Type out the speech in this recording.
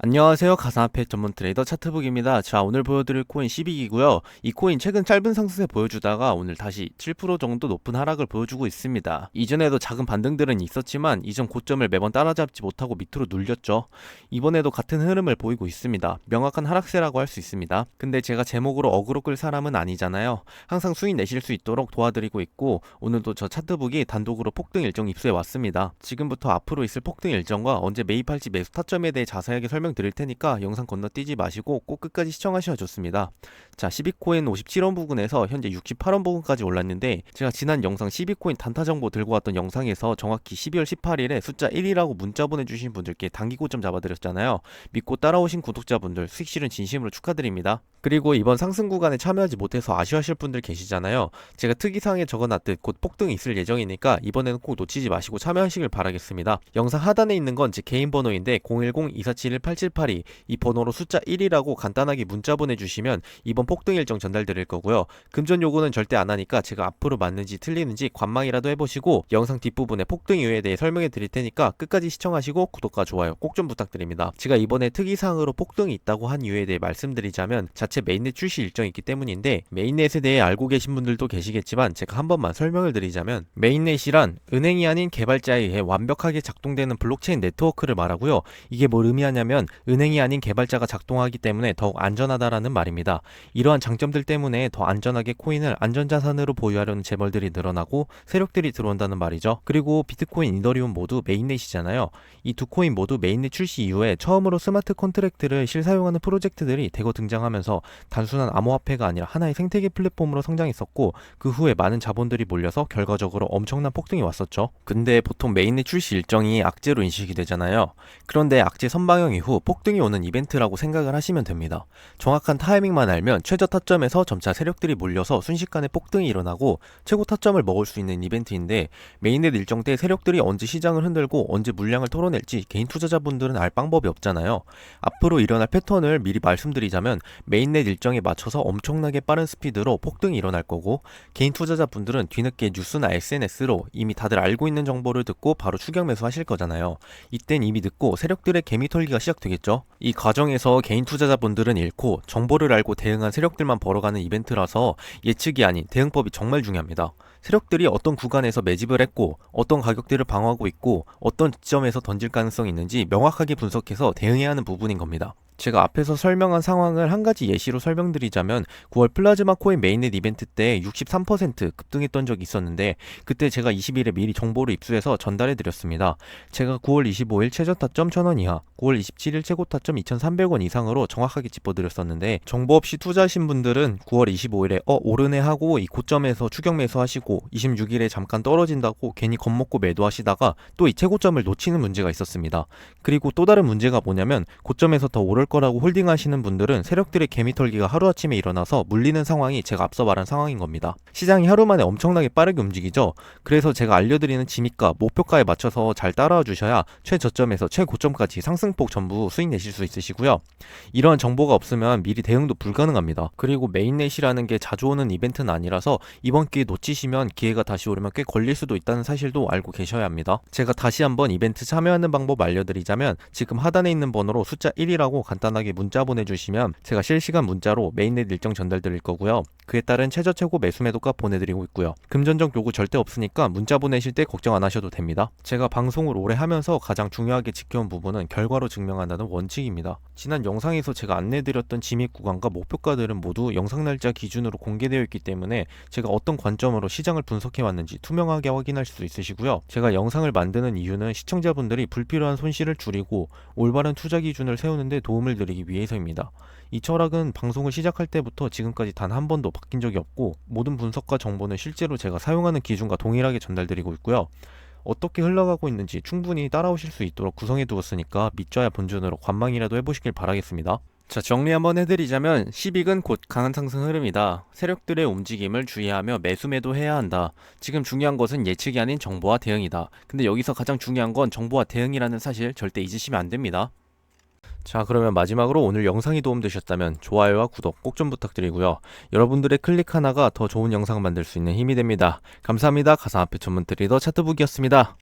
안녕하세요. 가상화폐 전문 트레이더 차트북입니다. 자, 오늘 보여드릴 코인 12기고요. 이 코인 최근 짧은 상승세 보여주다가 오늘 다시 7% 정도 높은 하락을 보여주고 있습니다. 이전에도 작은 반등들은 있었지만 이전 고점을 매번 따라잡지 못하고 밑으로 눌렸죠. 이번에도 같은 흐름을 보이고 있습니다. 명확한 하락세라고 할 수 있습니다. 근데 제가 제목으로 어그로 끌 사람은 아니잖아요. 항상 수익 내실 수 있도록 도와드리고 있고 오늘도 저 차트북이 단독으로 폭등 일정 입수해 왔습니다. 지금부터 앞으로 있을 폭등 일정과 언제 매입할지 매수 타점에 대해 자세하게 설명 드릴 테니까 영상 건너뛰지 마시고 꼭 끝까지 시청하셔야 좋습니다. 자, 12코인 57원 부근에서 현재 68원 부근까지 올랐는데 제가 지난 영상 12코인 단타 정보 들고 왔던 영상에서 정확히 12월 18일에 숫자 1이라고 문자 보내주신 분들께 단기 고점 잡아드렸잖아요. 믿고 따라오신 구독자분들 수익 실은 진심으로 축하드립니다. 그리고 이번 상승 구간에 참여하지 못해서 아쉬워하실 분들 계시잖아요. 제가 특이사항에 적어놨듯 곧 폭등이 있을 예정이니까 이번에는 꼭 놓치지 마시고 참여하시길 바라겠습니다. 영상 하단에 있는 건 제 개인 번호인데 010-2471-8782 이 번호로 숫자 1이라고 간단하게 문자 보내주시면 이번 폭등 일정 전달드릴 거고요. 금전 요구는 절대 안 하니까 제가 앞으로 맞는지 틀리는지 관망이라도 해보시고 영상 뒷부분에 폭등 이유에 대해 설명해 드릴 테니까 끝까지 시청하시고 구독과 좋아요 꼭 좀 부탁드립니다. 제가 이번에 특이사항으로 폭등이 있다고 한 이유에 대해 말씀드리자면 자체 메인넷 출시 일정이 있기 때문인데 메인넷에 대해 알고 계신 분들도 계시겠지만 제가 한 번만 설명을 드리자면 메인넷이란 은행이 아닌 개발자에 의해 완벽하게 작동되는 블록체인 네트워크를 말하고요. 이게 뭘 의미하냐면 은행이 아닌 개발자가 작동하기 때문에 더욱 안전하다라는 말입니다. 이러한 장점들 때문에 더 안전하게 코인을 안전자산으로 보유하려는 재벌들이 늘어나고 세력들이 들어온다는 말이죠. 그리고 비트코인, 이더리움 모두 메인넷이잖아요. 이 두 코인 모두 메인넷 출시 이후에 처음으로 스마트 컨트랙트를 실사용하는 프로젝트들이 대거 등장하면서 단순한 암호화폐가 아니라 하나의 생태계 플랫폼으로 성장했었고 그 후에 많은 자본들이 몰려서 결과적으로 엄청난 폭등이 왔었죠. 근데 보통 메인넷 출시 일정이 악재로 인식이 되잖아요. 그런데 악재 선방영 이후 폭등이 오는 이벤트라고 생각을 하시면 됩니다. 정확한 타이밍만 알면 최저 타점에서 점차 세력들이 몰려서 순식간에 폭등이 일어나고 최고 타점을 먹을 수 있는 이벤트인데 메인넷 일정 때 세력들이 언제 시장을 흔들고 언제 물량을 털어낼지 개인 투자자분들은 알 방법이 없잖아요. 앞으로 일어날 패턴을 미리 말씀드리자면 메인넷 일정에 맞춰서 엄청나게 빠른 스피드로 폭등이 일어날 거고 개인 투자자분들은 뒤늦게 뉴스나 SNS로 이미 다들 알고 있는 정보를 듣고 바로 추격 매수하실 거잖아요. 이땐 이미 늦고 세력들의 개미 털기가 시작 되겠죠. 이 과정에서 개인 투자자분들은 잃고 정보를 알고 대응한 세력들만 벌어가는 이벤트라서 예측이 아닌 대응법이 정말 중요합니다. 세력들이 어떤 구간에서 매집을 했고 어떤 가격대를 방어하고 있고 어떤 지점에서 던질 가능성이 있는지 명확하게 분석해서 대응해야 하는 부분인 겁니다. 제가 앞에서 설명한 상황을 한 가지 예시로 설명드리자면 9월 플라즈마 코인 메인넷 이벤트 때 63% 급등했던 적이 있었는데 그때 제가 20일에 미리 정보를 입수해서 전달해 드렸습니다. 제가 9월 25일 최저 타점 1000원 이하, 9월 27일 최고 타점 2300원 이상으로 정확하게 짚어 드렸었는데 정보 없이 투자하신 분들은 9월 25일에 어 오르네 하고 이 고점에서 추격 매수하시고 26일에 잠깐 떨어진다고 괜히 겁먹고 매도하시다가 또 이 최고점을 놓치는 문제가 있었습니다. 그리고 또 다른 문제가 뭐냐면 고점에서 더 오를 거라고 홀딩하시는 분들은 세력들의 개미털기가 하루아침에 일어나서 물리는 상황이 제가 앞서 말한 상황인 겁니다. 시장이 하루 만에 엄청나게 빠르게 움직이죠. 그래서 제가 알려드리는 진입가, 목표가에 맞춰서 잘 따라와 주셔야 최저점에서 최고점까지 상승폭 전부 수익 내실 수 있으시고요. 이러한 정보가 없으면 미리 대응도 불가능합니다. 그리고 메인넷이라는 게 자주 오는 이벤트는 아니라서 이번 기회 놓치시면 기회가 다시 오려면 꽤 걸릴 수도 있다는 사실도 알고 계셔야 합니다. 제가 다시 한번 이벤트 참여하는 방법 알려드리자면 지금 하단에 있는 번호로 숫자 1이라고 간단하게 문자 보내주시면 제가 실시간 문자로 메인넷 일정 전달드릴 거고요. 그에 따른 최저 최고 매수 매도가 보내드리고 있고요. 금전적 요구 절대 없으니까 문자 보내실 때 걱정 안 하셔도 됩니다. 제가 방송을 오래 하면서 가장 중요하게 지켜온 부분은 결과로 증명한다는 원칙입니다. 지난 영상에서 제가 안내드렸던 진입 구간과 목표가들은 모두 영상 날짜 기준으로 공개되어 있기 때문에 제가 어떤 관점으로 시 장을 분석해 왔는지 투명하게 확인할 수 있으시고요. 제가 영상을 만드는 이유는 시청자분들이 불필요한 손실을 줄이고 올바른 투자 기준을 세우는데 도움을 드리기 위해서입니다. 이 철학은 방송을 시작할 때부터 지금까지 단 한 번도 바뀐 적이 없고 모든 분석과 정보는 실제로 제가 사용하는 기준과 동일하게 전달드리고 있고요. 어떻게 흘러가고 있는지 충분히 따라오실 수 있도록 구성해 두었으니까 믿져야 본전으로 관망이라도 해보시길 바라겠습니다. 자, 정리 한번 해드리자면 10익은 곧 강한 상승 흐름이다. 세력들의 움직임을 주의하며 매수 매도 해야 한다. 지금 중요한 것은 예측이 아닌 정보와 대응이다. 근데 여기서 가장 중요한 건 정보와 대응이라는 사실 절대 잊으시면 안 됩니다. 자, 그러면 마지막으로 오늘 영상이 도움되셨다면 좋아요와 구독 꼭 좀 부탁드리고요. 여러분들의 클릭 하나가 더 좋은 영상 만들 수 있는 힘이 됩니다. 감사합니다. 가상화폐 전문 트레이더 차트북이었습니다.